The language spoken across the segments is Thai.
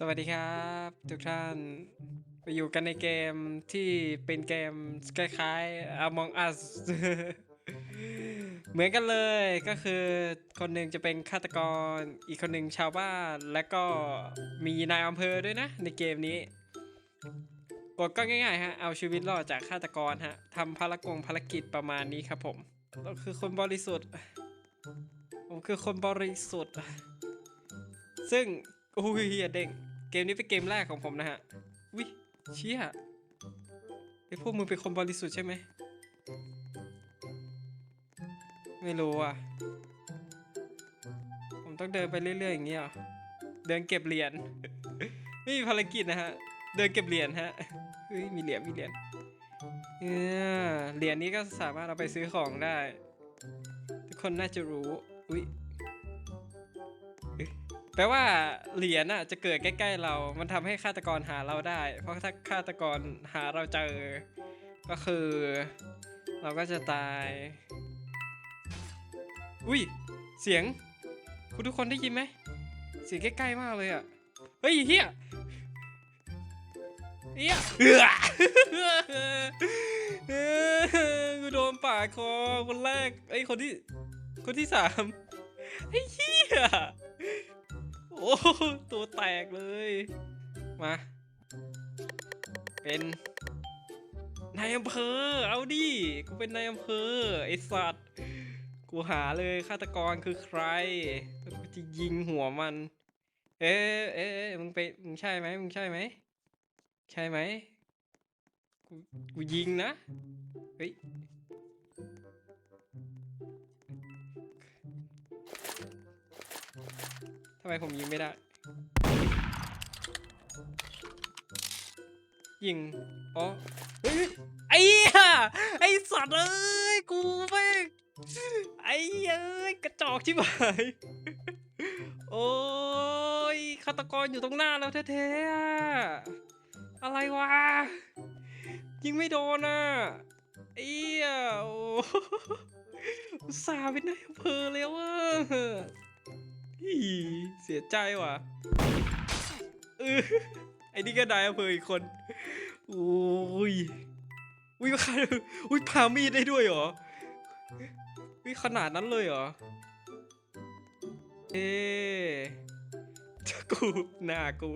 สวัสดีครับ ทุกท่านไปอยู่กันในเกมที่เป็นเกมคล้ายๆ Among Us เหมือนกันเลยก็คือคนหนึ่งจะเป็นฆาตกรอีกคนหนึ่งชาวบ้าน และก็มีนายอำเภอด้วยนะ ในเกมนี้กฎก็ง่ายๆฮะเอาชีวิตรอดจากฆาตกรฮะทำภารกงภารกิจประมาณนี้ครับผมเราคือคนบริสุทธิ์ผมคือคนบริสุทธิ์ซึ่ง อุ้ยเฮียเด้งเกมนี้เป็นเกมแรกของผมนะฮะวิเชี่ยไอพวกมึงเป็นคนบริสุทธิ์ใช่ไหมไม่รู้อะ ผมต้องเดินไปเรื่อยๆอย่างเงี้ยเหรอเดินเก็บเหรียญไม่มีภารกิจนะฮะ เดินเก็บเหรียญฮะเฮ้ยมีเหรียญมีเหรียญเออเหรียญนี้ก็สามารถเอาไปซื้อของได้ ทุกคนน่าจะรู้ อุ้ย แปลว่าเหรียญน่ะจะเกิดใกล้ ๆ เรา มันทำให้ฆาตกรหาเราได้ เพราะถ้าฆาตกรหาเราเจอ ก็คือ เราก็จะตาย อุ้ย เสียง คุณทุกคนได้ยินไหม เสียงใกล้ ๆ มากเลยอะ เฮ้ยเฮียเฮียเอือกูโดนปาดคอคนแรกไอ้คนที่ คนที่สามไอ้เฮีย อ้ตัวแตกเลย มา เป็นนายอำเภอ เอาดิ กูเป็นนายอำเภอ ไอสัตว์ กูหาเลยฆาตกรคือใครแล้วกูจะยิงหัวมัน เอ๊ะเอ๊ะเอมึงไปนมึงใช่ไหมมึงใช่ไหม ใช่ไหม กู กูยิงนะ เฮ้ยำไมผมยิงไม่ได้ ยิงอ๋อเฮ้ยไอ้เหี้ยไอ้สัตว์เอ้ยกูแม่งไอ้เอ้ยกระจอกชิบหายโอ้ยฆาตกรอยู่ตรงหน้าแล้วแท้ๆอะอะไรวะยิงไม่โดนอะไอ้เหี้ยโอ้สาห์เป็นนายอำเภอแล้วอะ อีเสียใจว่ะเออไอ้นี่ก็ได้อำเภออีกคน โอ้ยอุ้ยมาอุ้ยพามีดได้ด้วยเหรออุ้ยขนาดนั้นเลยเหรอ เอ๊ะกูหน้ากู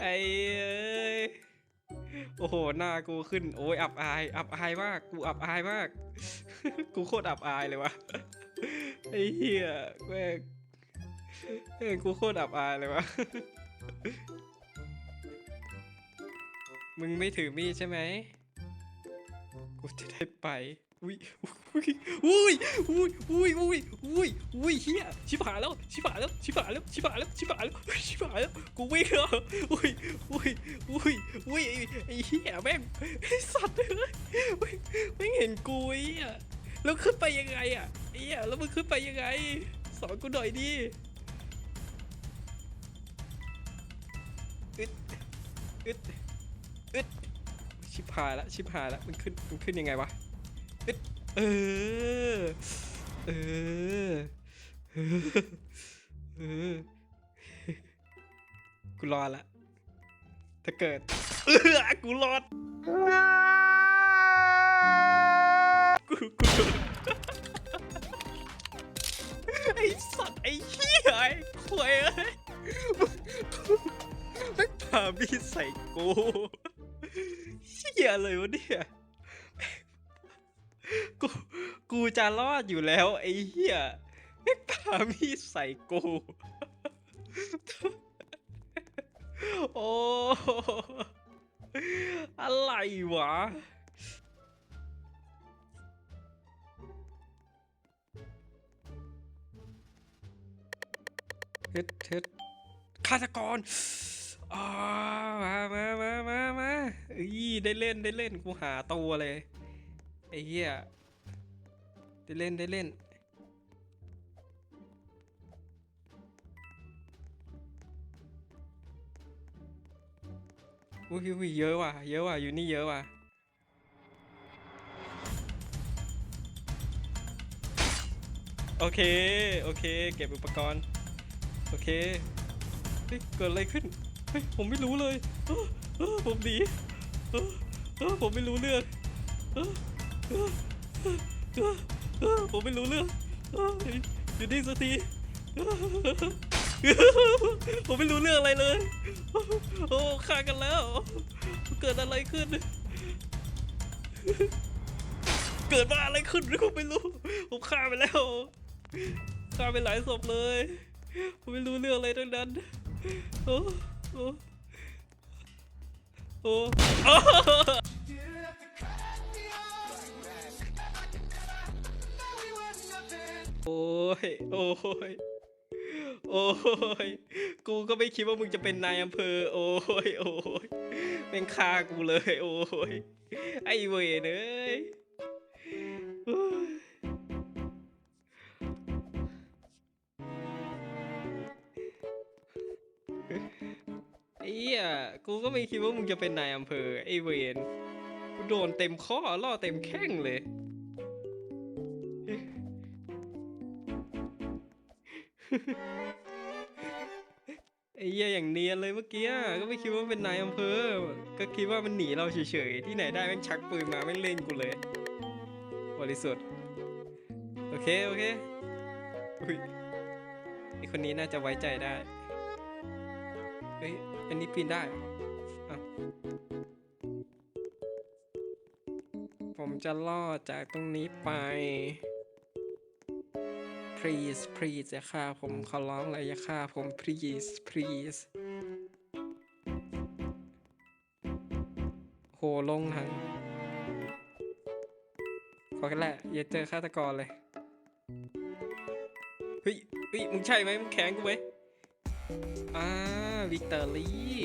ไอ้เอ้ยโอ้โห หน้ากูขึ้น โอ้ย อับอาย อับอายมาก กูอับอายมาก กูโคตรอับอายเลยวะ ไอ้เหี้ยแม่งแม่งกูโคตรอับอายเลยวะ มึงไม่ถือมีดใช่ไหม กูจะได้ไป อุ้ย อุ้ย อุ้ย อุ้ย อุ้ย อุ้ย อุ้ย อุ้ยเฮียชิบหายแล้ว ชิบหายแล้ว ชิบหายแล้ว ชิบหายแล้ว ชิบหายแล้ว ชิบหายแล้ว กูวิ่งแล้วอุ้ย อุ้ย อุ้ย อุ้ย ไอ้เฮียแม่งไอ้สัตว์เลยแม่งเห็นกูอ้เฮียแล้วขึ้นไปยังไงอะ เฮียแล้วมึงขึ้นไปยังไง สอนกูหน่อยดิอึดอึดอึดชิบหายแล้วชิบหายแล้วมันขึ้นมันขึ้นยังไงวะอึดเออเออเออเออกูรอดละถ้าเกิดเออกูรอดกูกู เหี้ยไอ้ขวยเอ้ยไม่พามีใส่กูเหี้ยเลยวะเนี่ยกูกูจะรอดอยู่แล้ว ไอ้เหี้ยไม่พามีดใส่กู โอ้ อะไรวะ เฮ็ดเฮ็ดฆาตกรอ่ามามามามามาอ้ยได้เล่นได้เล่นกูหาตัวเลยไอ้เหี้ยได้เล่นได้เล่นอุ้ยอุ้ยเยอะว่ะเยอะว่ะอยู่นี่เยอะว่ะโอเค โอเค เก็บอุปกรณ์ โอเคฮ้ยเกิดอะไรขึ้นเฮ้ยผมไม่รู้เลยเออผมหนีเออผมไม่รู้เรื่องเออเออผมไม่รู้เรื่องอยู่นี่สักทีผมไม่รู้เรื่องอะไรเลย โอ้ฆ่ากันแล้ว เกิดอะไรขึ้น เกิดมาอะไรขึ้นผมไม่รู้ ผมฆ่าไปแล้ว ฆ่าไปหลายศพเลย ผมไม่รู้เรื่องอะไรทั้งนั้น โอ้โอ้โอ้โอ้ย โอ้ย โอ้ย กูก็ไม่คิดว่ามึงจะเป็นนายอำเภอ โอ้ย โอ้ยเป็นฆ่ากูเลย โอ้ย ไอ้เวรเอ้ย เอี้ยกูก็ไม่คิดว่ามึงจะเป็นนายอำเภอไอเวนกูโดนเต็มข้อล่อเต็มแข้งเลย ไอ้เหี้ยอย่างเนียนเลยเมื่อกี้ก็ไม่คิดว่าเป็นนายอำเภอ ก็คิดว่ามันหนีเราเฉยๆ ที่ไหนได้แม่งชักปืนมาแม่งเล่นกูเลย บริสุทธิ์ โอเค โอเคอุ้ยไอคนนี้น่าจะไว้ใจได้ เฮ้ย อันนี้ปีนได้ ผมจะล่อจากตรงนี้ไป please please อย่าฆ่าผมขอร้องเลยอย่าฆ่าผม please please โหลงทังขอแค่แหละ อย่าเจอฆาตกรเลยเฮ้ยเฮ้ยมึงใช่ไหมมึงแข็งกูไหมอ่า วิกเตอรี่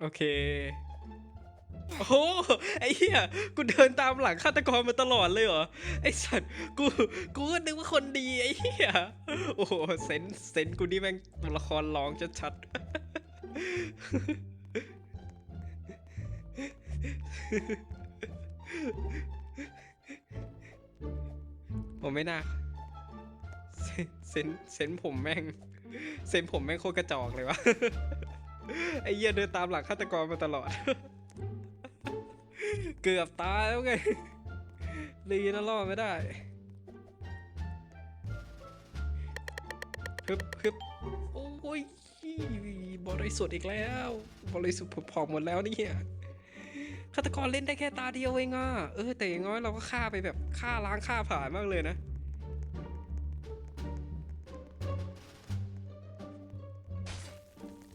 โอเค โอ้โหไอ้เหี้ย กูเดินตามหลังฆาตกรมาตลอดเลยเหรอ ไอ้สัตว์ กู กูก็นึกว่าคนดีไอ้เหี้ย โอ้โห เซนเซนกูนี่แม่งตัวละครร้องชัดๆ ผมไม่น่าเซนเซนเซนผมแม่ง เซนผมแม่งโคตรกระจอกเลยวะไอ้เหี้ยเดินตามหลังฆาตกรมาตลอด เกือบตายแล้วไงลีนะรอดไม่ได้ฮึบฮึบโอ้ยบริสุทธิ์อีกแล้ว บริสุทธิ์ผุดผ่องหมดแล้วนี่ ฆาตกรเล่นได้แค่ตาเดียวเองอะเออแต่อย่างน้อยเราก็ฆ่าไปแบบฆ่าล้างฆ่าผ่านมากเลยนะ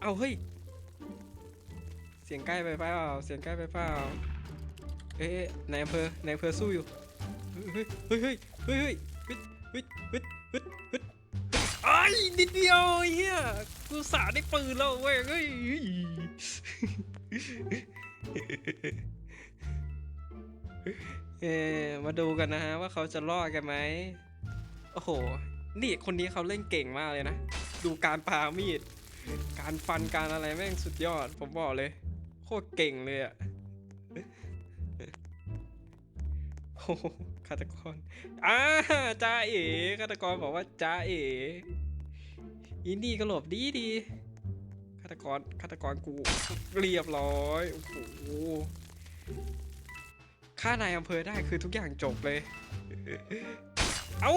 เอาเฮ้ย เสียงใกล้ไปเปล่าเสียงใกล้ไปเปล่าเอ๊ะนายอำเภอนายอำเภอสู้อยู่เฮ้ยเฮ้ยเฮ้ยเฮ้ยเฮ้ยเฮ้ยเฮ้ยเฮ้ยเฮ้ยไอ้นิดเดียวเฮียกูสาได้ปืนแล้วเว้ยเฮ้ย เอ๊ะมาดูกันนะฮะว่าเขาจะรอดกันไหม โอ้โห นี่คนนี้เขาเล่นเก่งมากเลยนะ ดูการปามีด การฟันการอะไรแม่งสุดยอด ผมบอกเลย โคตรเก่งเลยอะโอ้โหฆาตกรอ่าจ้าเอ๋ฆาตกรบอกว่าจ้าเอ๋อินดี้ก็หลบดีดี ฆาตกรฆาตกรกูเรียบร้อยโอ้โหฆ่านายอำเภอได้คือทุกอย่างจบเลย เอ้า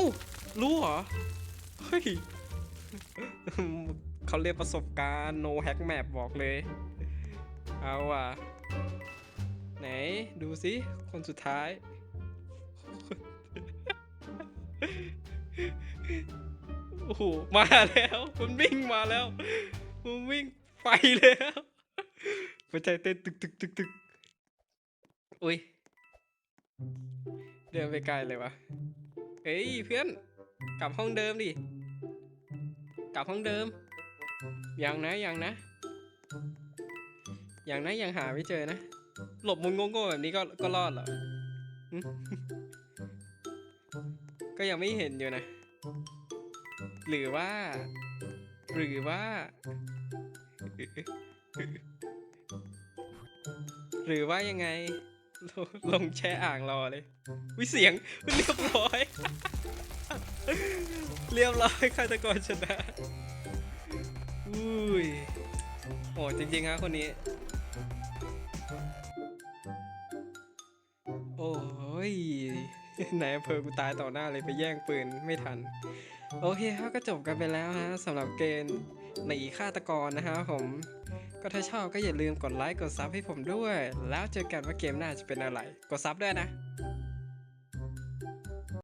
รู้เหรอ เฮ้ยเขาเรียกประสบการณ์ no hack map บอกเลย เอาอะ ไหนดูสิ คนสุดท้าย โอ้โห มาแล้ว มันวิ่งมาแล้ว มันวิ่ง ไปแล้วหัวใจเต้นตึกตึกตึกตึกอุ้ย เดินไปไกลเลยวะเฮ้ยเพื่อน กลับห้องเดิมดิ กลับห้องเดิม ยังนะยังนะ ยังนะยังหาไม่เจอนะ หลบมุมโง่ๆแบบนี้ก็ก็รอดเหรอ ก็ยังไม่เห็นอยู่นะ หรือว่า หรือว่า หรือว่ายังไงลงลงแช่อ่างรอเลยวิเสียงเรียบร้อย เรียบร้อยฆาตกรชนะอุ้ยโอ้จริงๆฮะคนนี้ โอ้ยนายอำเภอกูตายต่อหน้าเลยไปแย่งปืนไม่ทัน โอเคครับก็จบกันไปแล้วฮะสำหรับเกม หนีฆาตกรนะฮะผม ก็ถ้าชอบก็อย่าลืมกดไลค์กดซับให้ผมด้วย แล้วเจอกันว่าเกมหน้าจะเป็นอะไร กดซับด้วยนะ